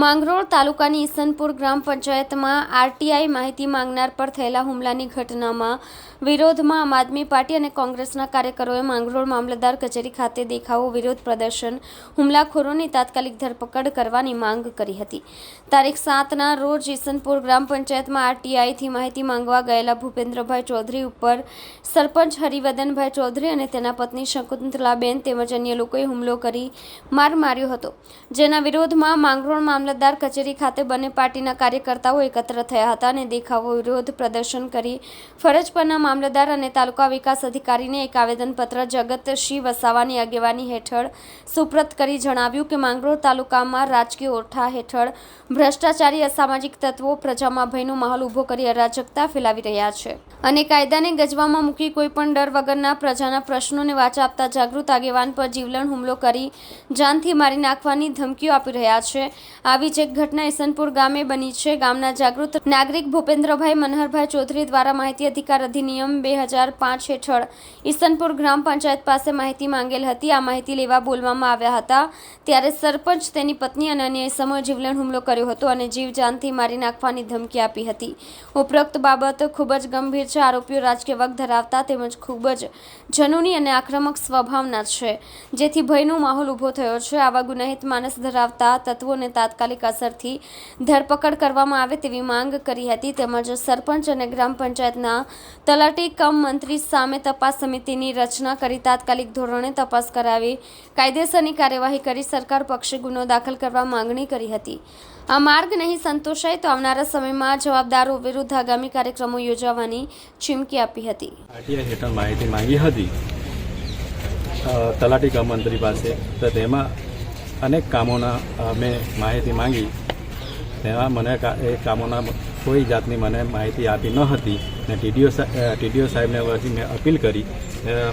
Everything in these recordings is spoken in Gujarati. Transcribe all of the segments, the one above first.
માંગરોળ તાલુકાની ઈસનપુર ગ્રામ પંચાયતમાં આરટીઆઈ માહિતી માંગનાર પર થયેલા હુમલાની ઘટનામાં વિરોધમાં આમ આદમી પાર્ટી અને કોંગ્રેસના કાર્યકરોએ માંગરોળ મામલતદાર કચેરી ખાતે દેખાવો, વિરોધ પ્રદર્શન, હુમલાખોરોની તાત્કાલિક ધરપકડ કરવાની માંગ કરી હતી. તારીખ સાતના રોજ ઈસનપુર ગ્રામ પંચાયતમાં આરટીઆઈથી માહિતી માંગવા ગયેલા ભૂપેન્દ્રભાઈ ચૌધરી ઉપર સરપંચ હરિવદનભાઈ ચૌધરી અને તેના પત્ની શકુંતલાબેન તેમજ અન્ય લોકોએ હુમલો કરી માર માર્યો હતો. જેના વિરોધમાં માંગરોળ મામલતદાર કચેરી ખાતે બંને પાર્ટીના કાર્યકર્તાઓ એકત્ર થયા હતા અને દેખાવો વિરોધ પ્રદર્શન કરી ફરજ પરના મામલતદાર અને તાલુકા વિકાસ અધિકારીને એક આવેદનપત્ર જગતસિંહ વસાવાની આગેવાની હેઠળ સુપ્રત કરી જણાવ્યું કે માંગરોળ તાલુકામાં રાજકીય ઓઠા હેઠળ ભ્રષ્ટાચારી અસામાજિક તત્વો પ્રજામાં ભયનો માહોલ ઊભો કરી અરાજકતા ફેલાવી રહ્યા છે અને કાયદાને ગજવામાં મૂકી કોઈ પણ ડર વગરના પ્રજાના પ્રશ્નોને વાચા આપતા જાગૃત આગેવાન પર જીવલણ હુમલો કરી જાનથી મારી નાખવાની ધમકીઓ આપી રહ્યા છે. આવી જ એક ઘટના ઈસનપુર ગામે બની છે. ગામના જાગૃત નાગરિક ભૂપેન્દ્રભાઈ મનહરભાઈ ચૌધરી દ્વારા માહિતી અધિકાર અધિનિયમ બે હજાર પાંચ હેઠળ ઈસનપુર ગ્રામ પંચાયત પાસે માહિતી માંગેલ હતી. આ માહિતી લેવા બોલવામાં આવ્યા હતા. ત્યારે સરપંચ તેની પત્ની અને અન્ય સમય જીવલેણ હુમલો કર્યો હતો અને જીવજાનથી મારી નાખવાની ધમકી આપી હતી. ઉપરોક્ત બાબત ખૂબ જ ગંભીર છે. આરોપીઓ રાજકીય વગ ધરાવતા તેમજ ખૂબ જ જનૂની અને આક્રમક સ્વભાવના છે. જેથી ભયનો માહોલ ઊભો થયો છે. આવા ગુનાહિત માનસ ધરાવતા તત્વોને તાત્કાલિક અસરથી ધરપકડ કરવામાં આવે તેવી માંગ કરી હતી. તેમજ સરપંચ અને ગ્રામ પંચાયતના તલાટી કમ મંત્રી સામે તપાસ સમિતિની રચના કરી તાત્કાલિક ધોરણે તપાસ કરાવી કાયદેસરની કાર્યવાહી કરી સરકાર પક્ષે ગુનો દાખલ કરવા માંગણી કરી હતી. આ માર્ગ નહીં સંતોષાય તો આવનારા સમયમાં જવાબદારો વિરુદ્ધ આગામી કાર્યક્રમો યોજવાની ચીમકી આપી હતી. હેઠળ માહિતી માંગી હતી તલાટી મંત્રી પાસે. તો તેમાં અનેક કામોના મેં માહિતી માંગી. તેમાં મને એ કામોના કોઈ જાતની મને માહિતી આપી ન હતી ને ટીડીઓ ટીડીઓ સાહેબને પછી મેં અપીલ કરી.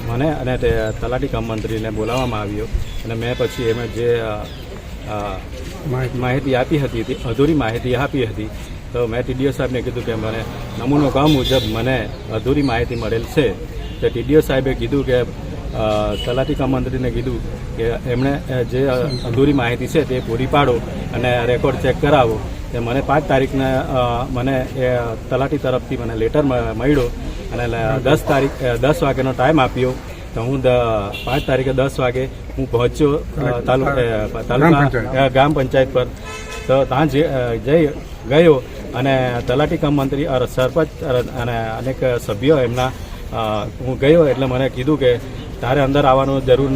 મને અને તે તલાટી કામ મંત્રીને બોલાવવામાં આવ્યો અને મેં પછી એમાં જે માહિતી. આપી હતી તે અધૂરી માહિતી આપી હતી. તો મેં ટીડીઓ સાહેબને કીધું કે મને નમૂનો કામ મુજબ મને અધૂરી માહિતી મળેલ છે. તો ટીડીઓ સાહેબે કીધું કે તલાટી કમ મંત્રીને કીધું કે એમણે જે અધૂરી માહિતી છે તે પૂરી પાડો અને રેકોર્ડ ચેક કરાવો. તે મને પાંચ તારીખને મને એ તલાટી તરફથી મને લેટર મળ્યો અને દસ તારીખ દસ વાગ્યાનો ટાઈમ આપ્યો. તો હું પાંચ તારીખે દસ વાગે હું પહોંચ્યો અ, તાલુ- તાલુકા ગ્રામ પંચાયત. પર. તો ત્યાં જઈ ગયો અને તલાટી કમ મંત્રી સરપંચ અને અનેક સભ્યો એમના હું ગયો એટલે મને કીધું કે તારે અંદર આવવાનું જરૂર નથી.